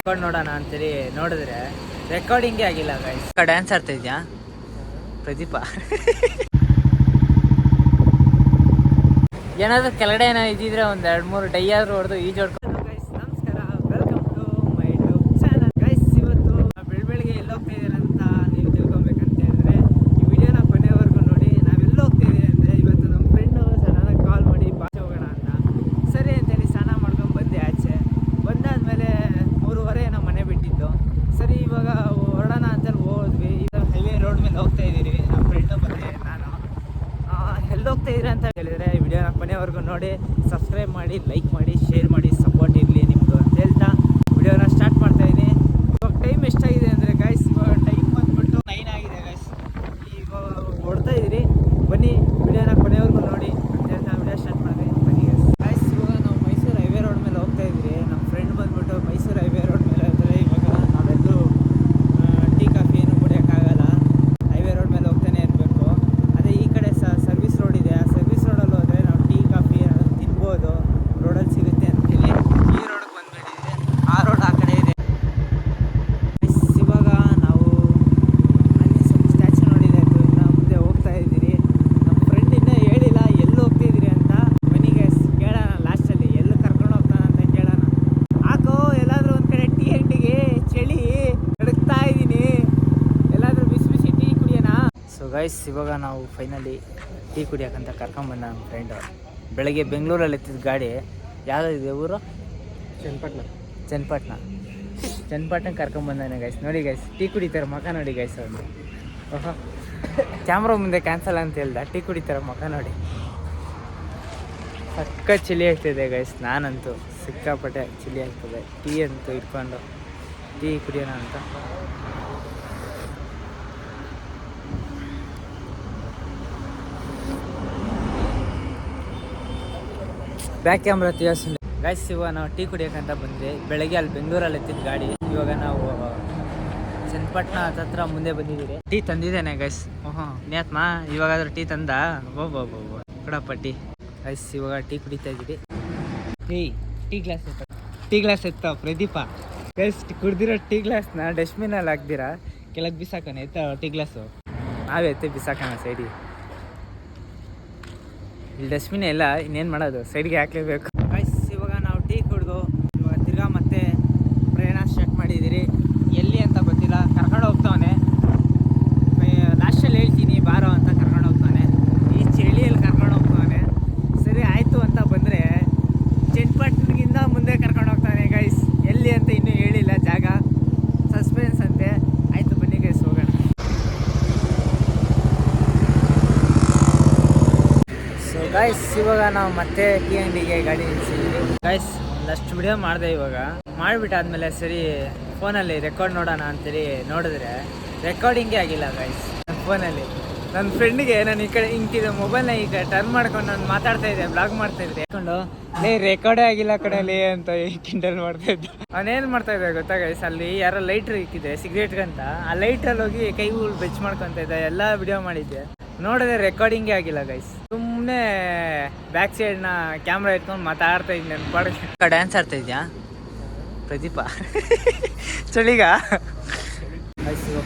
Record ನೋಡೋಣ ಅಂತೇಳಿ ನೋಡಿದ್ರೆ ರೆಕಾರ್ಡಿಂಗೇ ಆಗಿಲ್ಲ ಗೈಸ್ ಡ್ಯಾನ್ಸ್ ಆಡ್ತಾ ಇದ್ಯಾ? ಪ್ರದೀಪ. ಏನಾದ್ರೂ ಕೆಳಗಡೆ ಏನೋ ಇದ್ದಿದ್ರೆ ಒಂದ್ ಎರಡ್ ಮೂರು ಡೈ ಆದ್ರೂ ಹೊಡೆದು ಈಜೋಡ್ಕೊಂಡು ನಮಸ್ಕಾರ welcome to my YouTube channel guys ಇವತ್ತು ಬೆಳ ಬೆಳಿಗ್ಗೆ ಎಲ್ಲಿ ಹೋಗ್ತಾ ಇದ್ದೀರ ಅಂತ ನೀವು ತಿಳ್ಕೊಬೇಕಂತ ಹೇಳಿದ್ರೆ ಈ ವಿಡಿಯೋನ ಕೊನೆವರೆಗೂ ನೋಡಿ ನಾವೆಲ್ಲ ಹೋಗ್ತಾ ಇದ್ದೀವಿ ಅಂದ್ರೆ ಇವತ್ತು ನಮ್ಮ ಫ್ರೆಂಡು ಸಡನ್ನಾಗಿ ಕಾಲ್ ಮಾಡಿ ಬಾಚೆ ಹೋಗೋಣ ಅಂತ ಸರಿ ಅಂತೇಳಿ ಸ್ನಾನ ಮಾಡ್ಕೊಂಡು ಬಂದೆ ಆಚೆ ಬಂದಾದ್ಮೇಲೆ ಮೂರುವರೆ ನಾವು ಮನೆ ಬಿಟ್ಟಿದ್ದು ಸರಿ ಇವಾಗ ಹೊರಡೋಣ ಅಂತೇಳಿ ಹೋದ್ವಿ ಈಗ ಹೈವೇ ರೋಡ್ ಮೇಲೆ ಹೋಗ್ತಾ ಇದ್ದೀವಿ ನಮ್ಮ ಫ್ರೆಂಡು ಮತ್ತೆ ನಾನು ಎಲ್ಲಿ ಹೋಗ್ತಾ ಇದ್ದೀರಾ ಅಂತ ಹೇಳಿದ್ರೆ ಈ ವಿಡಿಯೋನ ಕೊನೆವರೆಗೂ ನೋಡಿ ಸಬ್ಸ್ಕ್ರೈಬ್ ಮಾಡಿ ಲೈಕ್ ಮಾಡಿ ಶೇರ್ ಮಾಡಿ ಸಪೋರ್ಟ್ ಇರಲಿ ನಿಮ್ಮದು ಅಂತ ಹೇಳ್ತಾ ವಿಡಿಯೋನ ಸ್ಟಾರ್ಟ್ ಮಾಡ್ತಾ ಇದ್ದೀನಿ ಇವಾಗ ಟೈಮ್ ಎಷ್ಟಾಗಿದೆ ಅಂದರೆ ಗಾಯ್ಸ್ ಇವಾಗ ಟೈಮ್ ಬಂದ್ಬಿಟ್ಟು ನೈನ್ ಆಗಿದೆ ಗಾಯ್ಸ್ ಈಗ ಹೊಡ್ತಾ ಇದ್ದೀರಿ ಬನ್ನಿ, ವಿಡಿಯೋನ ಕೊನೆವರೆಗೂ ನೋಡಿ ಅಂತ ಹೇಳ್ತಾ ವಿಡಿಯೋ ಸ್ಟಾರ್ಟ್ ಮಾಡಿದೆ. ಬನ್ನಿ ಗಾಯ್ಸ್ ಇವಾಗ ನಾವು ಮೈಸೂರು ಹೈವೇ ರೋಡ್ ಮೇಲೆ ಹೋಗ್ತಾ ಇದ್ದೀರಿ. ನಮ್ಮ ಫ್ರೆಂಡ್ ಬಂದ್ಬಿಟ್ಟು ಮೈಸೂರು ಹೈವೇ ರೋಡ್ ಮೇಲೆ ಇದ್ದಾರೆ ಇವಾಗ ನಾವೆಲ್ಲೂ ಟೀ, ಕಾಫಿ ಏನು ಕುಡಿಯೋಕ್ಕಾಗಲ್ಲ. ಹೈವೇ ರೋಡ್ ಮೇಲೆ ಹೋಗ್ತಾನೆ ಇರಬೇಕು. ಅದೇ ಈ ಕಡೆ ಸರ್ವಿಸ್ ರೋಡ್ ಇದೆ. ಆ ಸರ್ವಿಸ್ ರೋಡಲ್ಲಿ ಹೋದರೆ ನಾವು ಟೀ, ಕಾಫಿ ತಿನ್ಬೋದು ರೋಡಲ್ಲಿ ಸಿಗುತ್ತೆ ಅಂತೇಳಿ ಈ ರೋಡ್ಗೆ ಬಂದ್ಬಿಟ್ಟಿದೆ ಆ ರೋಡ್ ಆ ಕಡೆ ಇದೆ Guys, ಇವಾಗ ನಾವು ಅಲ್ಲಿ ಸ್ವಲ್ಪ ಸ್ಟ್ಯಾಚು ನೋಡಿದೆ ಅದು ಇನ್ನು ಮುಂದೆ ಹೋಗ್ತಾ ಇದ್ದೀರಿ ನಮ್ಮ ಫ್ರೆಂಡ್ ಇನ್ನೂ ಹೇಳಿಲ್ಲ ಎಲ್ಲಿ ಹೋಗ್ತಿದ್ದೀರಿ ಅಂತ ಬನ್ನಿ ಗೈಸ್ ಕೇಳೋಣ ಲಾಸ್ಟಲ್ಲಿ ಎಲ್ಲಿ ಕರ್ಕೊಂಡು ಹೋಗ್ತಾನೆ ಅಂತ ಕೇಳೋಣ ಹಾಕೋ ಎಲ್ಲಾದರೂ ಒಂದು ಕಡೆ ಟೀ ಅಂಗಡಿಗೆ ಚಳಿ ನಡುಕ್ತಾ ಇದ್ದೀನಿ ಎಲ್ಲಾದರೂ ಬಿಸಿ ಬಿಸಿ ಟೀ ಕುಡಿಯೋಣ ಸೊ ಗೈಸ್ ಇವಾಗ ನಾವು ಫೈನಲಿ ಟೀ ಕುಡಿಯೋಕ್ಕಂತ ಕರ್ಕೊಂಬಂದ ನಮ್ಮ ಫ್ರೆಂಡು ಬೆಳಗ್ಗೆ ಬೆಂಗಳೂರಲ್ಲಿ ಎತ್ತಿದ ಗಾಡಿ ಯಾವುದಿದೆ ಊರು? ಚನ್ನಪಟ್ಟಣ. ಚನ್ನಪಟ್ಟಣ. ಚನ್ನಪಟ್ಟಣ ಕರ್ಕೊಂಬಂದಾನೆ ಗೈಸ್ ನೋಡಿ ಗೈಸ್ ಟೀ ಕುಡಿತಾರೆ ಮಕ ನೋಡಿ ಗೈಸ್ ಅವ್ರು. ಓಹೋ. ಕ್ಯಾಮ್ರಾ ಮುಂದೆ ಕ್ಯಾನ್ಸಲ್ ಅಂತ ಹೇಳ್ದ ಟೀ ಕುಡಿತಾರೆ ಮಕ ನೋಡಿ. ಸಕ್ಕ ಚಿಲಿ ಆಗ್ತಿದೆ ಗೈಸ್ ನಾನಂತೂ ಸಿಕ್ಕಾಪಟ್ಟೆ ಚಿಲಿ ಆಗ್ತದೆ. ಟೀ ಅಂತೂ ಇಟ್ಕೊಂಡು ಟೀ ಕುಡಿಯೋಣ ಅಂತ. ಬ್ಯಾಕ್ ಕ್ಯಾಮ್ರಾ ತೀರ್ಸಿಲ್ಲ ಗಾಯ್ಸ್ ಇವಾಗ ನಾವು ಟೀ ಕುಡಿಯೋಕ್ಕಂತ ಬಂದ್ವಿ. ಬೆಳಗ್ಗೆ ಅಲ್ಲಿ ಬೆಂಗಳೂರಲ್ಲಿ ಎತ್ತಿದ ಗಾಡಿ. ಇವಾಗ ನಾವು ಚನ್ನಪಟ್ಟಣ ಹತ್ರ ಮುಂದೆ ಬಂದಿದ್ದೀರಿ. ಟೀ ತಂದಿದ್ದೇನೆ ಗೈಸ್ ಓಹೋ, ನೇತ್ಮಾ, ಇವಾಗಾದ್ರೂ ಟೀ ತಂದ? ಬೋ ಕೊಡಪ್ಪ ಟೀ ಗೈಸ್ ಇವಾಗ ಟೀ ಕುಡಿತಾ ಇದ್ದೀರಿ tea tea glass tea glass ಎತ್ತ, ಪ್ರದೀಪ. ಗೈಸ್ ಕುಡ್ದಿರೋ ಟೀ ಗ್ಲಾಸ್ನ ಡಸ್ಟ್ಬಿನಲ್ಲಿ ಹಾಕ್ದಿರಾ? ಕೆಳಗೆ ಬಿಸಾಕೋಣ, ಎತ್ತ ಟೀ ಗ್ಲಾಸು. ನಾವೇ ಎತ್ತೆ ಬಿಸಾಕೋಣ ಸೈಡಿಗೆ ಇಲ್ಲಿ ಡಸ್ಟ್ಬಿನ್ ಎಲ್ಲ ಇನ್ನೇನು ಮಾಡೋದು? ಸೈಡ್ಗೆ ಹಾಕ್ಲೇಬೇಕು ಗೈಸ್ ಇವಾಗ ನಾವು ಟೀ ಕುಡಿದು ಇವಾಗ ತಿರ್ಗಾ ಮತ್ತೆ ಪ್ರಯಾಣ ಸ್ಟಾರ್ಟ್ ಮಾಡಿದ್ದೀರಿ ಎಲ್ಲಿ ಅಂತ ಗೊತ್ತಿಲ್ಲ ಕರ್ಕೊಂಡು ಹೋಗ್ತಾವನೆ ಲಾಸ್ಟಲ್ಲಿ ಹೇಳ್ತೀನಿ ಬಾರೋ ಅಂತ ಕರ್ಕೊಂಡು ಹೋಗ್ತಾನೆ ಈ ಚಳಿಯಲ್ಲಿ ಕರ್ಕೊಂಡು ಹೋಗ್ತಾನೆ ಸರಿ ಆಯಿತು ಅಂತ ಬಂದರೆ ಚನ್ನಪಟ್ಟಣಗಿಂತ ಮುಂದೆ ಕರ್ಕೊಂಡು ಹೋಗ್ತಾನೆ ಗೈಸ್ ಎಲ್ಲಿ ಅಂತ ಇನ್ನೂ ಹೇಳಿಲ್ಲ ಜಾಗ ಸಸ್ಪೆನ್ಸ್ ಅಂತೆ ಆಯಿತು ಬನ್ನಿ ಗೈಸ್ ಹೋಗೋಣ ಸೊ ಗೈಸ್ ಇವಾಗ ನಾವು ಮತ್ತೆ ಟೀ ಅಂಗಡಿಗೆ ಗಾಡಿ ನಿಲ್ಸಿದ್ವಿ ಗೈಸ್ ಒಂದಷ್ಟು ವಿಡಿಯೋ ಮಾಡಿದೆ ಇವಾಗ. ಮಾಡಿಬಿಟ್ಟಾದ್ಮೇಲೆ ಸರಿ ಫೋನಲ್ಲಿ ರೆಕಾರ್ಡ್ ನೋಡೋಣ ಅಂತೇಳಿ ನೋಡಿದ್ರೆ ರೆಕಾರ್ಡಿಂಗೇ ಆಗಿಲ್ಲ ಗೈಸ್ ನನ್ನ ಫೋನಲ್ಲಿ ನನ್ನ ಫ್ರೆಂಡ್ಗೆ ನಾನು ಈ ಕಡೆ ಇಂಕಿದೆ ಮೊಬೈಲ್ನ ಈಗ ಟರ್ನ್ ಮಾಡ್ಕೊಂಡು ನಾನು ಮಾತಾಡ್ತಾ ಇದ್ದೆ ಬ್ಲಾಗ್ ಮಾಡ್ತಾ ಇದ್ದೆ. ಹೇಳ್ಕೊಂಡು, ಲೇ ರೆಕಾರ್ಡೇ ಆಗಿಲ್ಲ ಕಡೆಯಲ್ಲಿ ಅಂತ ಕಿಂಡಲ್ ಮಾಡ್ತಾ ಇದ್ದೆ. ಅವನೇನು ಮಾಡ್ತಾ ಇದ್ದೆ ಗೊತ್ತಾ ಗೈಸ್ ಅಲ್ಲಿ ಯಾರೋ ಲೈಟ್ರ್ ಇಕ್ಕಿದೆ ಸಿಗರೇಟ್ಗಂತ ಆ ಲೈಟ್ರಲ್ಲಿ ಹೋಗಿ ಕೈ ಹುಲ್ ಬೆಚ್ ಮಾಡ್ಕೊಂತ ಇದ್ದೆ, ಎಲ್ಲ ವಿಡಿಯೋ ಮಾಡಿದ್ದೆ. ನೋಡಿದ್ರೆ ರೆಕಾರ್ಡಿಂಗೇ ಆಗಿಲ್ಲ ಗೈಸ್ ಸುಮ್ಮನೆ ಬ್ಯಾಕ್ ಸೈಡ್ನ ಕ್ಯಾಮ್ರಾ ಇಟ್ಕೊಂಡು ಮಾತಾಡ್ತಾ ಇದ್ದೀನಿ ನನ್ನ ಪಾಡಕ್ಕೆ ಡ್ಯಾನ್ಸ್ ಆಡ್ತಾ ಇದ್ಯಾ? ಪ್ರದೀಪ. ಚಳಿಗ?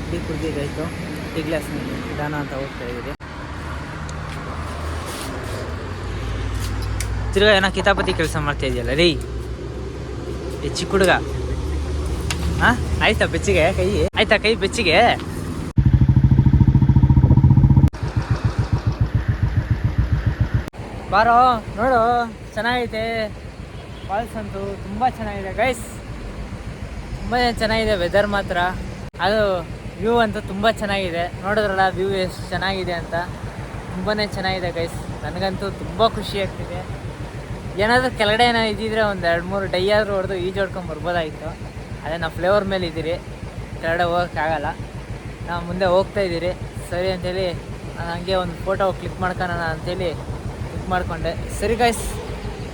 ಟೀ ಕುಡ್ದಿದ್ದಾಯ್ತು ಟೀ ನಿಧಾನ ಅಂತ ಹೋಗ್ತಾ ಇದ್ದೀರಿ. ತಿರ್ಗಾ ಏನೋ ಕಿತಾಪತಿ ಕೆಲಸ ಮಾಡ್ತಾ ಇದೆಯಲ್ಲ ರೀ. ಈ ಚಿಕ್ಕ ಹುಡುಗ. ಹಾಂ ಆಯ್ತಾ ಬೆಚ್ಚಿಗೆ ಕೈ ಆಯ್ತಾ ಕೈ ಬೆಚ್ಚಿಗೆ? ಬಾರೋ, ನೋಡು, ಚೆನ್ನಾಗೈತೆ. ಫಾಲ್ಸ್ ಅಂತೂ ತುಂಬ ಚೆನ್ನಾಗಿದೆ ಗೈಸ್ ತುಂಬ ಚೆನ್ನಾಗಿದೆ ವೆದರ್ ಮಾತ್ರ. ಅದು ವ್ಯೂ ಅಂತೂ ತುಂಬ ಚೆನ್ನಾಗಿದೆ. ನೋಡಿದ್ರಲ್ಲ ವ್ಯೂ ಎಷ್ಟು ಚೆನ್ನಾಗಿದೆ ಅಂತ. ತುಂಬಾ ಚೆನ್ನಾಗಿದೆ ಗೈಸ್ ನನಗಂತೂ ತುಂಬ ಖುಷಿ ಆಗ್ತಿದೆ. ಏನಾದರೂ ಕೆಳಗಡೆ ಏನೋ ಇದ್ದಿದ್ರೆ ಒಂದು ಎರಡು ಮೂರು ಡೈ ಆದರೂ ಹೊಡೆದು ಈಜೋಡ್ಕೊಂಡು ಬರ್ಬೋದಾಗಿತ್ತು. ಅದೇ ನಾವು ಫ್ಲೇವರ್ ಮೇಲೆ ಇದ್ದೀರಿ. ಕೆಳಗಡೆ ಹೋಗೋಕ್ಕಾಗಲ್ಲ ನಾವು ಮುಂದೆ ಹೋಗ್ತಾ ಇದ್ದೀರಿ. ಸರಿ ಅಂತೇಳಿ, ನಾನು ಹಂಗೆ ಒಂದು ಫೋಟೋ ಕ್ಲಿಕ್ ಮಾಡ್ಕೊಳ್ಳೋಣ ಅಂತೇಳಿ ಕ್ಲಿಕ್ ಮಾಡಿಕೊಂಡೆ. ಸರಿ ಗೈಸ್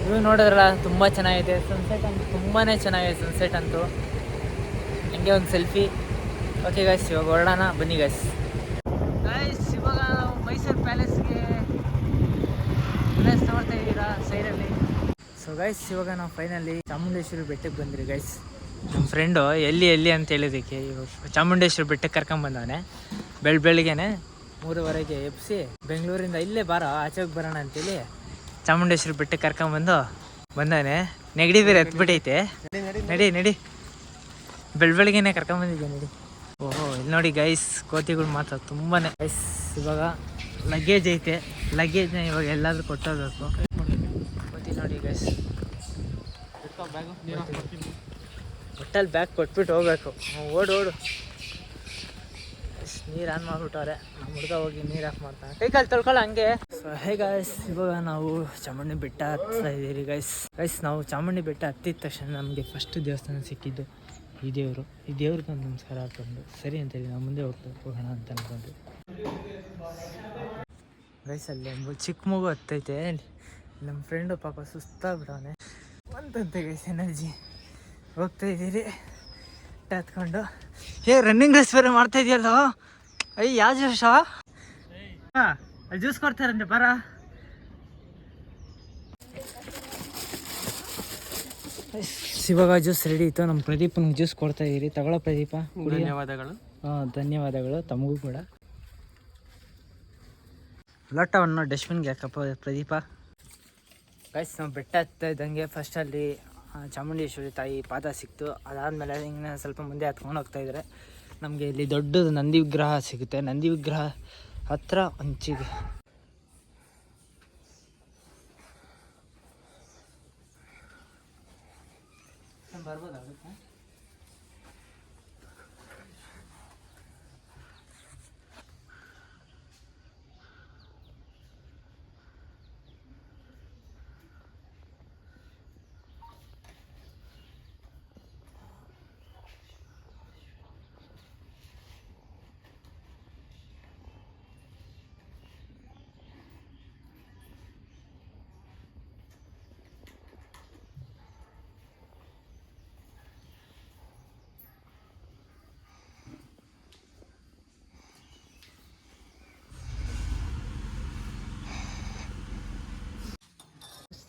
ವ್ಯೂ ನೋಡಿದ್ರಲ್ಲ, ತುಂಬ ಚೆನ್ನಾಗಿದೆ. ಸನ್ಸೆಟ್ ಅಂತೂ ತುಂಬಾ ಚೆನ್ನಾಗಿದೆ ಸನ್ಸೆಟ್ ಅಂತೂ. ಹಂಗೆ ಒಂದು ಸೆಲ್ಫಿ ಓಕೆ ಗಾಯ್ಸ್ ಇವಾಗ ಹೊರಡೋಣ. ಬನ್ನಿ ಗಾಯ್ಸ್ ಗಾಯ್ಸ್ ಇವಾಗ ನಾವು ಮೈಸೂರು ಪ್ಯಾಲೇಸ್ಗೆ ಪ್ಲೇಸ್ ನೋಡ್ತಾ ಇದ್ದೀರಾ ಸೈಡಲ್ಲಿ ಸೊ ಗೈಸ್ ಇವಾಗ ನಾವು ಫೈನಲಿ ಚಾಮುಂಡೇಶ್ವರಿ ಬೆಟ್ಟಕ್ಕೆ ಬಂದ್ರಿ ಗೈಸ್ ನಮ್ಮ ಫ್ರೆಂಡು ಎಲ್ಲಿ ಎಲ್ಲಿ ಅಂತ ಹೇಳಿದ್ದಕ್ಕೆ, ಇವಾಗ ಚಾಮುಂಡೇಶ್ವರಿ ಬೆಟ್ಟಕ್ಕೆ ಕರ್ಕೊಂಬಂದವನೆ ಬೆಳ್ ಬೆಳಿಗ್ಗೆನೆ ಮೂರುವರೆಗೆ ಎಬ್ಸಿ ಬೆಂಗಳೂರಿಂದ ಇಲ್ಲೇ ಬಾರ ಆಚೆಗೆ ಬರೋಣ ಅಂತೇಳಿ ಚಾಮುಂಡೇಶ್ವರಿ ಬೆಟ್ಟಕ್ಕೆ ಕರ್ಕೊಂಬಂದು ಬಂದಾನೆ. ನೆಗಡಿ ಬೇರೆ ಎತ್ಬಿಟ್ಟೈತೆ. ನಡಿ ನಡಿ. ಬೆಳ್ ಬೆಳಿಗ್ಗೆನೆ ಕರ್ಕೊಂಬಂದಿದ್ದೆ ನಡಿ. ಓಹೋ ಇಲ್ಲಿ ನೋಡಿ ಗೈಸ್ ಕೋತಿಗಳು ಮಾತ್ರ ತುಂಬಾ ಗೈಸ್ ಇವಾಗ ಲಗೇಜ್ ಐತೆ. ಲಗೇಜ್ನ ಇವಾಗ ಎಲ್ಲಾದ್ರೂ ಕೊಟ್ಟೋಗ್ಬೇಕು. ಕೋತಿ ನೋಡಿ ಗೈಸ್ ಒಟ್ಟಲ್ಲಿ ಬ್ಯಾಗ್ ಕೊಟ್ಬಿಟ್ಟು ಹೋಗ್ಬೇಕು. ಓಡು ಓಡು. ನೀರು ಆನ್ ಮಾಡಿಬಿಟ್ಟವ್ರೆ. ನಮ್ಮ ಹುಡುಗ ಹೋಗಿ ನೀರು ಆಫ್ ಮಾಡ್ತಾನೆ. ಕೈ ಕಾಲು ತೊಳ್ಕೊಳ್ಳೋ ಹಂಗೆ. ಹೇ ಗಾಯ್ಸ್ ಇವಾಗ ನಾವು ಚಾಮುಂಡಿ ಬೆಟ್ಟ ಹತ್ತಾ ಇದ್ದೀರಿ ಗೈಸ್ ಗೈಸ್ ನಾವು ಚಾಮುಂಡಿ ಬೆಟ್ಟ ಹತ್ತಿದ ತಕ್ಷಣ ನಮಗೆ ಫಸ್ಟ್ ದೇವಸ್ಥಾನ ಸಿಕ್ಕಿದ್ದು ಈ ದೇವರು. ಈ ದೇವ್ರಿಗೆ ಒಂದು ನಮಸ್ಕಾರ ಹಾಕೊಂಡು ಸರಿ ಅಂತೇಳಿ ನಾವು ಮುಂದೆ ಹೋಗ್ತಾ ಹೋಗೋಣ ಅಂತ ಅಂದ್ಕೊಂಡು ಗೈಸ್ ಅಲ್ಲಿ ಚಿಕ್ಕ ಮಗು ಹತ್ತೈತೆ. ನಮ್ಮ ಫ್ರೆಂಡು ಪಾಪ ಸುಸ್ತಾಗ್ಬಿಡವನೆ. ಬಂತಂತೆ ಗೈಸ್ ಎನರ್ಜಿ ಹೋಗ್ತಾ ಇದ್ದೀರಿ ಹತ್ಕೊಂಡು. ಏ ರನ್ನಿಂಗ್ ರೇಸ್ ಬೇರೆ ಮಾಡ್ತಾ ಇದೆಯಲ್ಲ? ಅಯ್ಯ ಯಾವ ಜ್ಯೂಸ ಹಾಂ ಜ್ಯೂಸ್ ಕೊಡ್ತಾರಂತೆ ಬರ. ಇವಾಗ ಜ್ಯೂಸ್ ರೆಡಿ ಇತ್ತು. ನಮ್ಮ ಪ್ರದೀಪನಿಗೆ ಜ್ಯೂಸ್ ಕೊಡ್ತಾ ಇದ್ದೀರಿ ತಗೊಳ್ಳೋ ಪ್ರದೀಪ ಧನ್ಯವಾದಗಳು. ಹಾಂ ಧನ್ಯವಾದಗಳು. ತಮಗೂ ಕೂಡ. ಲೋಟವನ್ನು ಡಸ್ಟ್ಬಿನ್ಗೆ ಹಾಕಪ್ಪ ಪ್ರದೀಪ. ಗೈಸ್ ನಾವು ಬೆಟ್ಟ ಹತ್ತಾ ಇದ್ದಂಗೆ ಫಸ್ಟಲ್ಲಿ ಚಾಮುಂಡೇಶ್ವರಿ ತಾಯಿ ಪಾದ ಸಿಕ್ತು. ಅದಾದಮೇಲೆ ಹಿಂಗೆ ಸ್ವಲ್ಪ ಮುಂದೆ ಹತ್ಕೊಂಡು ಹೋಗ್ತಾ ಇದ್ರೆ. ನಮಗೆ ಇಲ್ಲಿ ದೊಡ್ಡದು ನಂದಿ ವಿಗ್ರಹ ಸಿಗುತ್ತೆ. ನಂದಿ ವಿಗ್ರಹ ಹತ್ರ ಹಂಚಿಗೆ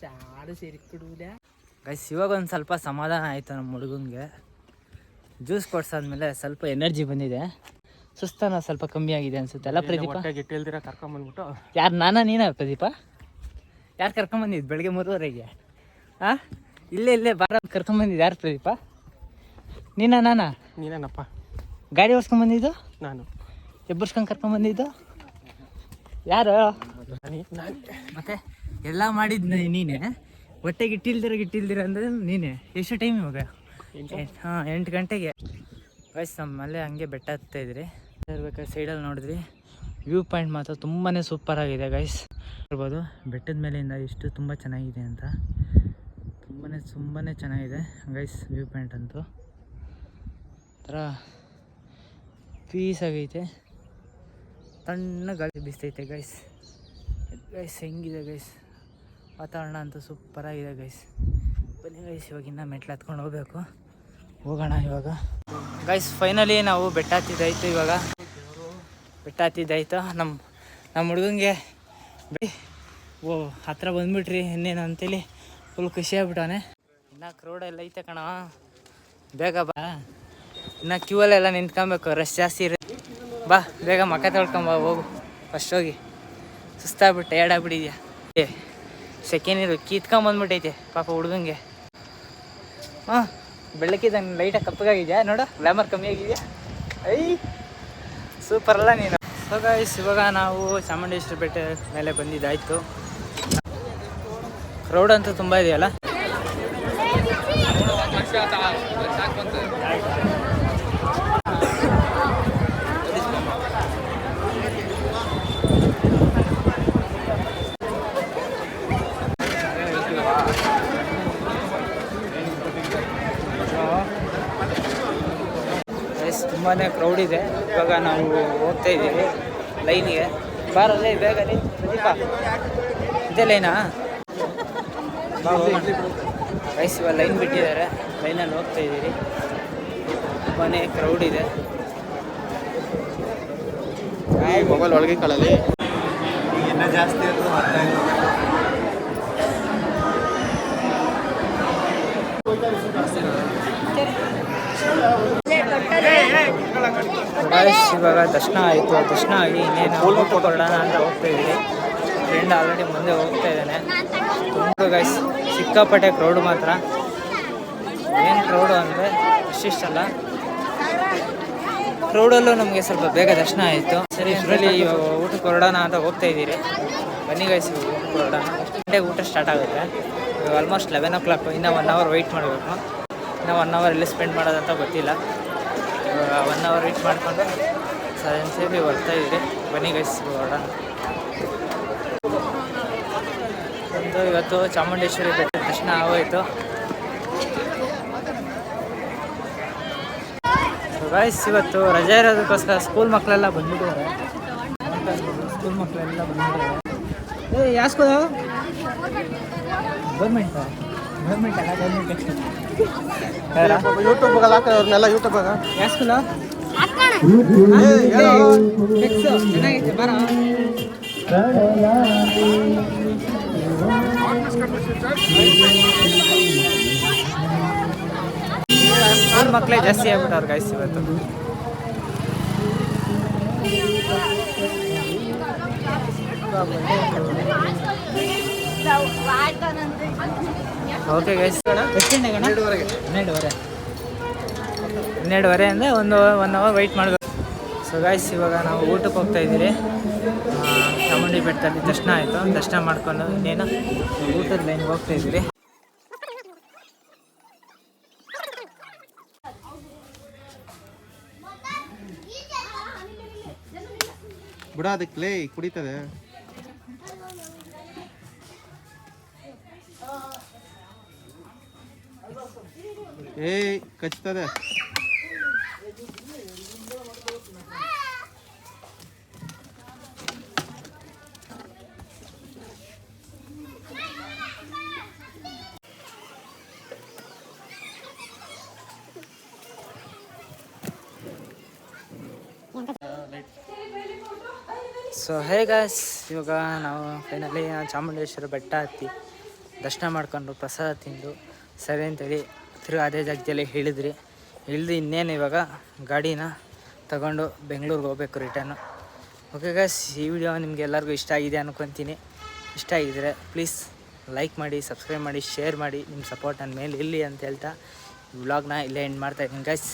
ಬರ್ಬೋದಾಗುತ್ತೆ ಸಾರು ಗೈಸ್ ಇವಾಗ ಒಂದು ಸ್ವಲ್ಪ ಸಮಾಧಾನ ಆಯಿತು ನಮ್ಮ ಹುಡುಗನ್ಗೆ. ಜ್ಯೂಸ್ ಕೊಡ್ಸಾದ್ಮೇಲೆ ಸ್ವಲ್ಪ ಎನರ್ಜಿ ಬಂದಿದೆ. ಸುಸ್ತಾನ ಸ್ವಲ್ಪ ಕಮ್ಮಿ ಆಗಿದೆ ಅನ್ಸುತ್ತೆ. ಅಲ್ಲ ಪ್ರದೀಪ? ಗಿಟ್ಟಿಲ್ದಿರ ಕರ್ಕೊಂಬಂದ್ಬಿಟ್ಟು ಯಾರು ನಾನಾ ನೀನ ಪ್ರದೀಪ? ಯಾರು ಕರ್ಕೊಂಬಂದಿದ್ದು ಬೆಳಗ್ಗೆ ಮೂರುವರೆಗೆ? ಹಾಂ ಇಲ್ಲೇ ಇಲ್ಲೇ ಬಾರ ಕರ್ಕೊಂಬಂದಿದ್ದು ಯಾರು ಪ್ರದೀಪ? ನೀನ ನಾನಾ? ನೀನೇನಪ್ಪ? ಗಾಡಿ ಓಡಿಸ್ಕೊಂಬಂದಿದ್ದು ನಾನು. ಎಬ್ಬರ್ಸ್ಕೊಂಡು ಕರ್ಕೊಂಬಂದಿದ್ದು ಯಾರು? ನಾನು. ಮತ್ತೆ? ಎಲ್ಲ ಮಾಡಿದ್ ನೀನೆ. ಹೊಟ್ಟೆಗೆ ಇಟ್ಟಿಲ್ದಿರ ಗಿಟ್ಟಿಲ್ದಿರ ಅಂದ್ರೆ ನೀನೆ. ಎಷ್ಟು ಟೈಮ್ ಇವಾಗ? ಹಾಂ, ಎಂಟು ಗಂಟೆಗೆ. ವಯಸ್ಸು ನಮ್ಮಲ್ಲೇ ಹಂಗೆ ಬೆಟ್ಟ ಹತ್ತಾ ಇದ್ರಿ. ಇರ್ಬೇಕಾದ್ರೆ ಸೈಡಲ್ಲಿ ನೋಡಿದ್ರಿ ವ್ಯೂ ಪಾಯಿಂಟ್ ಮಾತ್ರ ತುಂಬಾ ಸೂಪರ್ ಆಗಿದೆ ಗೈಸ್ ಇರ್ಬೋದು ಬೆಟ್ಟದ ಮೇಲಿಂದ ಇಷ್ಟು ತುಂಬ ಚೆನ್ನಾಗಿದೆ ಅಂತ. ತುಂಬಾ ತುಂಬಾ ಚೆನ್ನಾಗಿದೆ ಗೈಸ್ ವ್ಯೂ ಪಾಯಿಂಟ್ ಅಂತೂ. ಒಂಥರ ಪೀಸ್ ಆಗೈತೆ. ತಣ್ಣ ಗಾಳಿ ಬಿಸ್ತೈತೆ ಗೈಸ್ ಗೈಸ್ ಹೆಂಗಿದೆ ಗೈಸ್ ವಾತಾವರಣ ಅಂತೂ ಸೂಪರಾಗಿದೆ ಗೈಸ್ ಬನ್ನಿ ಗೈಸ್ ಇವಾಗಿನ್ನ ಮೆಟ್ಲು ಹತ್ಕೊಂಡು ಹೋಗ್ಬೇಕು. ಹೋಗೋಣ ಇವಾಗ. ಗೈಸ್ ಫೈನಲಿ ನಾವು ಬೆಟ್ಟ ಹತ್ತಿದ್ದಾಯ್ತು ಇವಾಗ. ಬೆಟ್ಟ ಹತ್ತಿದ್ದಾಯ್ತು ನಮ್ಮ ನಮ್ಮ ಹುಡುಗಂಗೆ ಓ, ಹತ್ರ ಬಂದ್ಬಿಟ್ರಿ ಇನ್ನೇನು ಅಂತೇಳಿ ಫುಲ್ ಖುಷಿ ಇನ್ನು ಕ್ರೌಡ್ ಎಲ್ಲ ಐತೆ ಕಣ. ಬೇಗ ಬಾ. ಇನ್ನು ಕ್ಯೂ ಅಲ್ಲೆಲ್ಲ ನಿಂತ್ಕೊಬೇಕು. ರಶ್ ಜಾಸ್ತಿ ಇರ. ಬಾ, ಬೇಗ ಮಕ್ಕ ತೊಳ್ಕೊಂಬ ಹೋಗು. ಫಸ್ಟ್ ಹೋಗಿ. ಸುಸ್ತಾಗ್ಬಿಟ್ಟೆ, ಏಡಾಗ್ಬಿಟ್ಟಿದ್ಯಾ? ಏ ಸೆಕೆಂಡ್ ಇರು ಕಿತ್ಕೊಂಬಂದ್ಬಿಟ್ಟೈತೆ ಪಾಪ ಹುಡುಗಂಗೆ. ಹಾಂ ಬೆಳಕಿದಂಗೆ ಲೈಟಾಗಿ ಕಪ್ಪಗಾಗಿದೆಯಾ ನೋಡು ಗ್ಲಾಮರ್ ಕಮ್ಮಿ ಆಗಿದೆಯಾ ಐ ಸೂಪರ್ ಅಲ್ಲ ನೀನು. ಸೊ ಇವಾಗ ನಾವು ಚಾಮುಂಡೇಶ್ವರಿ ಬೆಟ್ಟ ಮೇಲೆ ಬಂದಿದ್ದಾಯ್ತು. ಕ್ರೌಡ್ ಅಂತೂ ತುಂಬ ಇದೆಯಲ್ಲ ಗೈಸ್ ತುಂಬಾ ಕ್ರೌಡ್ ಇದೆ. ಇವಾಗ ನಾವು ಹೋಗ್ತಾ ಇದ್ದೀವಿ ಲೈನಿಗೆ ಬಾರಲ್ಲೇ ಬೇಗ ಪ್ರದೀಪ ಇದೇ ಲೈನಾ ರೈಸ್ ಇವಾಗ ಲೈನ್ ಬಿಟ್ಟಿದ್ದಾರೆ. ಲೈನಲ್ಲಿ ಹೋಗ್ತಾ ಇದ್ದೀರಿ. ತುಂಬಾ ಕ್ರೌಡ್ ಇದೆ. ಮೊಬೈಲ್ ಒಳಗೆ ಕಳಲಿ. ಜಾಸ್ತಿ ಗಾಯ್ಸ್ ಇವಾಗ ದರ್ಶನ ಆಯಿತು. ದರ್ಶನ ಆಗಿ ಇನ್ನೇನು ಹೊರಡೋಣ ಅಂತ ಹೋಗ್ತಾ ಇದ್ದೀನಿ. ಫ್ರೆಂಡ್ ಆಲ್ರೆಡಿ ಮುಂದೆ ಹೋಗ್ತಾ ಇದ್ದಾನೆ. ತುಂಬ ಗಾಯ್ಸ್ ಸಿಕ್ಕಾಪಟ್ಟೆ ಕ್ರೌಡ್ ಮಾತ್ರ. ಏನು ಕ್ರೌಡು ಅಂದರೆ ಅಷ್ಟಿಷ್ಟಲ್ಲ ಕ್ರೌಡಲ್ಲೂ ನಮಗೆ ಸ್ವಲ್ಪ ಬೇಗ ದರ್ಶನ ಆಯಿತು. ಸರಿ, ಇದರಲ್ಲಿ ಇವಾಗ ಊಟಕ್ಕೆ ಹೊರಡೋಣ ಅಂತ ಹೋಗ್ತಾ ಇದ್ದೀರಿ. ಬನ್ನಿ ಇವಾಗ ಊಟಕ್ಕೆ ಹೊರಡೋಣ. ಗಂಟೆಗೆ ಊಟ ಸ್ಟಾರ್ಟ್ ಆಗುತ್ತೆ. ಆಲ್ಮೋಸ್ಟ್ ಲೆವೆನ್ ಓ ಕ್ಲಾಕ್ ಇನ್ನೂ ಒನ್ ಅವರ್ ವೆಯ್ಟ್ ಮಾಡಬೇಕು. ಇನ್ನೂ ಒನ್ ಅವರ್ ಎಲ್ಲಿ ಸ್ಪೆಂಡ್ ಮಾಡೋದಂತ ಗೊತ್ತಿಲ್ಲ. ಒನ್ ಅವರ್ ವೇಟ್ ಮಾಡಿಕೊಂಡು ಸರಿ ಸೇರಿ ಬರ್ತಾ ಇದ್ದೀರಿ ಬನ್ನಿ ಗೈಸ್ ಒಂದು ಇವತ್ತು ಚಾಮುಂಡೇಶ್ವರಿ ಬೆಟ್ಟ ದರ್ಶನ ಆಗೋಯ್ತು. ಗೈಸ್ ಇವತ್ತು ರಜೆ ಇರೋದಕ್ಕೋಸ್ಕರ ಸ್ಕೂಲ್ ಮಕ್ಕಳೆಲ್ಲ ಬಂದ್ಬಿಟ್ಟಿದ್ದಾರೆ. ಸ್ಕೂಲ್ ಮಕ್ಕಳೆಲ್ಲ ಬಂದ್ಬಿಟ್ಟಿದ್ದಾರೆ. ಏ ಯಾವ ಸ್ಕೂಲು ಗೌರ್ಮೆಂಟ್ ಅಲ್ಲ ಗೌರ್ಮೆಂಟ್ ಯೂಟ್ಯೂಬ್ ಅವ್ರನ್ನೆಲ್ಲ ಯೂಟ್ಯೂಬ್ ಯಾವ ಸ್ಕೂಲು ಚೆನ್ನಾಗೈತೆ ಬರ. ಸ್ಕೂಲ್ ಮಕ್ಕಳೇ ಜಾಸ್ತಿ ಆಗ್ಬಿಟ್ಟವ್ರು ಗಾಯ್ಸ್ ಇವತ್ತು. ಓಕೆ ಗೈಸ್ ಎಷ್ಟು ಗಂಟೆಗೆ ಅಣ್ಣ? ಹನ್ನೆರಡುವರೆಗೆ. ಹನ್ನೆರಡುವರೆ. ಹನ್ನೆರಡುವರೆ ಅಂದರೆ ಒಂದು ಒನ್ ಅವರ್ ವೆಯ್ಟ್ ಮಾಡಬೇಕು. ಸೊ ಗಾಯ್ಸ್ ಇವಾಗ ನಾವು ಊಟಕ್ಕೆ ಹೋಗ್ತಾ ಇದ್ದೀರಿ. ಚಾಮುಂಡಿ ಬೆಟ್ಟದಲ್ಲಿ ದರ್ಶನ ಆಯಿತು. ದರ್ಶನ ಮಾಡ್ಕೊಂಡು ಇನ್ನೇನು ಊಟದ ಲೈನ್ಗೆ ಹೋಗ್ತಾ ಇದ್ದೀರಿ. ಬಿಡ ಅದಕ್ಕೆ ಲೇ ಕುಡಿತದೆ. ಏಯ್, ಕಚ್ತದೆ. ಸೊ ಹೇಗ ಇವಾಗ ನಾವು ಫೈನಲಿ ಚಾಮುಂಡೇಶ್ವರ ಬೆಟ್ಟ ಹತ್ತಿ ದರ್ಶನ ಮಾಡ್ಕೊಂಡು ಪ್ರಸಾದ ತಿಂದು ಸರಿ ಅಂತೇಳಿ ತಿರ್ಗಿ ಅದೇ ಜಾಗದಲ್ಲಿ ಇಳಿದ್ರಿ ಇಳಿದು ಇನ್ನೇನು ಇವಾಗ ಗಾಡಿನ ತಗೊಂಡು ಬೆಂಗಳೂರಿಗೆ ಹೋಗ್ಬೇಕು ರಿಟರ್ನು ಓಕೆ ಗಸ್ ಈ ವಿಡಿಯೋ ನಿಮ್ಗೆ ಎಲ್ಲರಿಗೂ ಇಷ್ಟ ಆಗಿದೆ ಅನ್ಕೊತೀನಿ. ಇಷ್ಟ ಆಗಿದ್ರೆ ಪ್ಲೀಸ್ ಲೈಕ್ ಮಾಡಿ ಸಬ್ಸ್ಕ್ರೈಬ್ ಮಾಡಿ ಶೇರ್ ಮಾಡಿ ನಿಮ್ಮ ಸಪೋರ್ಟ್ ನನ್ನ ಮೇಲೆ ಇಲ್ಲಿ ಅಂತ ಹೇಳ್ತಾ ವ್ಲಾಗ್ನ ಇಲ್ಲೇ ಎಂಡ್ ಮಾಡ್ತಾ ಇದ್ದೀನಿ guys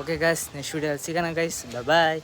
okay guys next video ಸಿಗೋಣ ಗೈಸ್ ಬಾಯ್